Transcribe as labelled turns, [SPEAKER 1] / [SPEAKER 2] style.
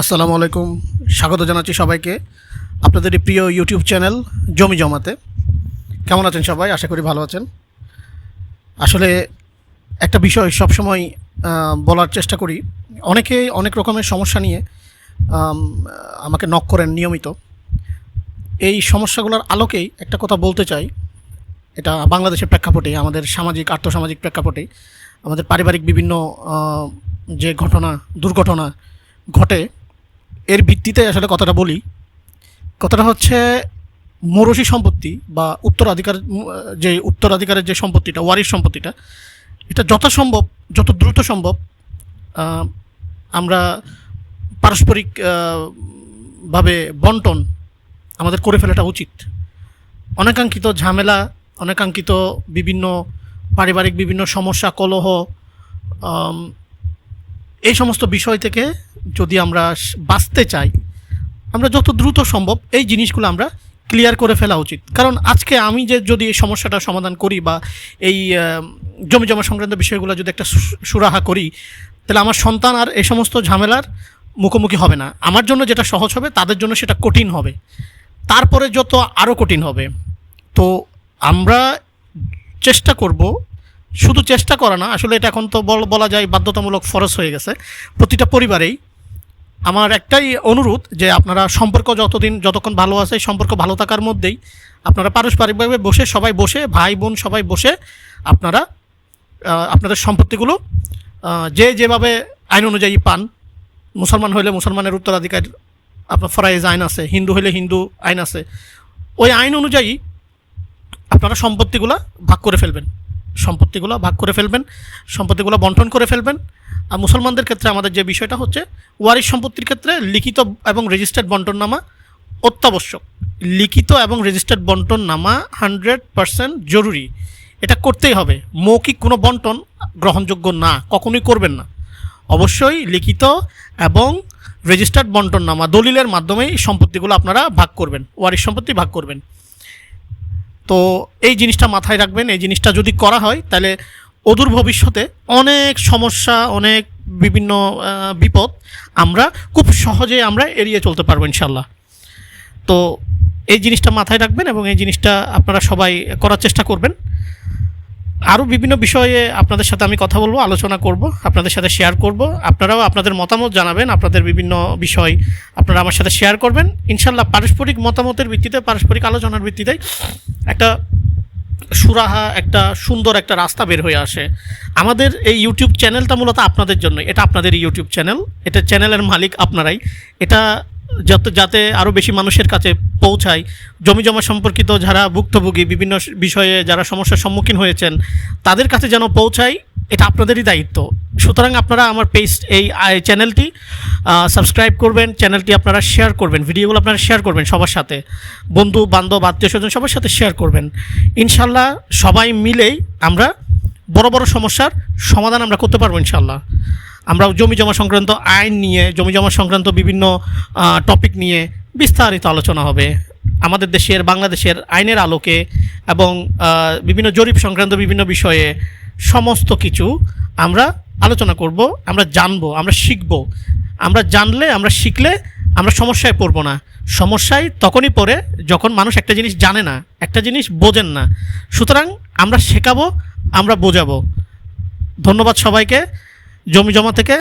[SPEAKER 1] আসসালামু আলাইকুম। স্বাগত জানাচ্ছি সবাইকে আপনাদের প্রিয় ইউটিউব চ্যানেল জমি জমাতে। কেমন আছেন সবাই? আশা করি ভালো আছেন। আসলে একটা বিষয় সবসময় বলার চেষ্টা করি। অনেকে অনেক রকমের সমস্যা নিয়ে আমাকে নক করেন নিয়মিত। এই সমস্যাগুলোর আলোকেই একটা কথা বলতে চাই। এটা বাংলাদেশের প্রেক্ষাপটে, আমাদের সামাজিক, আর্থসামাজিক প্রেক্ষাপটে, আমাদের পারিবারিক বিভিন্ন যে ঘটনা, দুর্ঘটনা ঘটে এর ভিত্তিতে আসলে কথাটা বলি। কথাটা হচ্ছে মৌরসী সম্পত্তি বা উত্তরাধিকার যে উত্তরাধিকারের যে সম্পত্তিটা, ওয়ারিশ সম্পত্তিটা, এটা যথাসম্ভব, যত দ্রুত সম্ভব আমরা পারস্পরিক ভাবে বন্টন আমাদের করে ফেলাটা উচিত। অনেকাঙ্ক্ষিত ঝামেলা অনেকাঙ্ক্ষিত বিভিন্ন পারিবারিক বিভিন্ন সমস্যা, কলহ এই সমস্ত বিষয় থেকে যদি আমরা বাঁচতে চাই, আমরা যত দ্রুত সম্ভব এই জিনিসগুলো আমরা ক্লিয়ার করে ফেলা উচিত। কারণ আজকে আমি যে যদি এই সমস্যাটা সমাধান করি বা এই জমি জমা সংক্রান্ত বিষয়গুলো যদি একটা সুরাহা করি, তাহলে আমার সন্তান আর এই সমস্ত ঝামেলার মুখোমুখি হবে না। আমার জন্য যেটা সহজ হবে, তাদের জন্য সেটা কঠিন হবে। তারপরে যত আরও কঠিন হবে। তো আমরা চেষ্টা করব শুধু চেষ্টা করা না, আসলে এটা এখন তো বলা যায় বাধ্যতামূলক ফরজ হয়ে গেছে। প্রতিটা পরিবারেই আমার একটাই অনুরোধ যে আপনারা সম্পর্ক যতদিন, যতক্ষণ ভালো আছে, সম্পর্ক ভালো থাকার মধ্যেই আপনারা পারস্পরিকভাবে বসে, সবাই বসে, ভাই বোন সবাই বসে আপনারা আপনাদের সম্পত্তিগুলো যে যেভাবে আইন অনুযায়ী পান, মুসলমান হইলে মুসলমানের উত্তরাধিকার, আপনার ফরাইজ আইন আছে, হিন্দু হইলে হিন্দু আইন আছে, ওই আইন অনুযায়ী আপনারা সম্পত্তিগুলো ভাগ করে ফেলবেন। সম্পত্তিগুলো ভাগ করে ফেলবেন, সম্পত্তিগুলো বন্টন করে ফেলবেন। আর মুসলমানদের ক্ষেত্রে আমাদের যে বিষয়টা হচ্ছে, ওয়ারিশ সম্পত্তির ক্ষেত্রে লিখিত এবং রেজিস্টার্ড বন্টন নামা অত্যাবশ্যক। লিখিত এবং রেজিস্টার্ড বন্টন নামা হান্ড্রেড পারসেন্ট জরুরি। এটা করতেই হবে। মৌখিক কোনো বন্টন গ্রহণযোগ্য না, কখনোই করবেন না। অবশ্যই লিখিত এবং রেজিস্টার্ড বন্টন নামা দলিলের মাধ্যমেই সম্পত্তিগুলো আপনারা ভাগ করবেন, ওয়ারিশ সম্পত্তি ভাগ করবেন। তো এই জিনিসটা মাথায় রাখবেন, এই জিনিসটা যদি করা হয়, তাহলে অদূর ভবিষ্যতে অনেক সমস্যা, অনেক বিভিন্ন বিপদ আমরা খুব সহজে আমরা এড়িয়ে চলতে পারব ইনশাল্লাহ তো এই জিনিসটা মাথায় রাখবেন এবং এই জিনিসটা আপনারা সবাই করার চেষ্টা করবেন। আরও বিভিন্ন বিষয়ে আপনাদের সাথে আমি কথা বলব, আলোচনা করব, আপনাদের সাথে শেয়ার করব। আপনারাও আপনাদের মতামত জানাবেন, আপনাদের বিভিন্ন বিষয় আপনারা আমার সাথে শেয়ার করবেন। ইনশাল্লাহ পারস্পরিক মতামতের ভিত্তিতে, পারস্পরিক আলোচনার ভিত্তিতে একটা সুরাহা, একটা সুন্দর একটা রাস্তা বের হয়ে আসে। আমাদের এই ইউটিউব চ্যানেলটা মূলত আপনাদের জন্য এটা আপনাদের ইউটিউব চ্যানেল এটা চ্যানেলের মালিক আপনারাই। এটা যাতে যাতে আরও বেশি মানুষের কাছে পৌঁছায়। জমি জমা সম্পর্কিত যারা ভুক্তভোগী, বিভিন্ন বিষয়ে যারা সমস্যার সম্মুখীন হয়েছেন, তাদের কাছে যেন পৌঁছায়, এটা আপনাদেরই দায়িত্ব। সুতরাং আপনারা আমার পেজ এই চ্যানেলটি সাবস্ক্রাইব করবেন চ্যানেলটি আপনারা শেয়ার করবেন ভিডিওগুলো আপনারা শেয়ার করবেন সবার সাথে। বন্ধু, বান্ধব, আত্মীয় স্বজন সবার সাথে শেয়ার করবেন। ইনশাল্লাহ সবাই মিলেই আমরা বড় বড় সমস্যার সমাধান আমরা করতে পারব ইনশাল্লাহ আমরা জমি জমা সংক্রান্ত আইন নিয়ে, জমি জমা সংক্রান্ত বিভিন্ন টপিক নিয়ে বিস্তারিত আলোচনা হবে। আমাদের দেশের, বাংলাদেশের আইনের আলোকে এবং বিভিন্ন জরিপ সংক্রান্ত বিভিন্ন বিষয়ে সমস্ত কিছু আমরা আলোচনা করব, আমরা জানব, আমরা শিখব। আমরা জানলে, আমরা শিখলে আমরা সমস্যায় পড়ব না। সমস্যায় তখনই পড়ে যখন মানুষ একটা জিনিস জানে না, একটা জিনিস বোঝেন না। সুতরাং আমরা শেখাবো, আমরা বোঝাবো। ধন্যবাদ সবাইকে। জমি জমা থেকে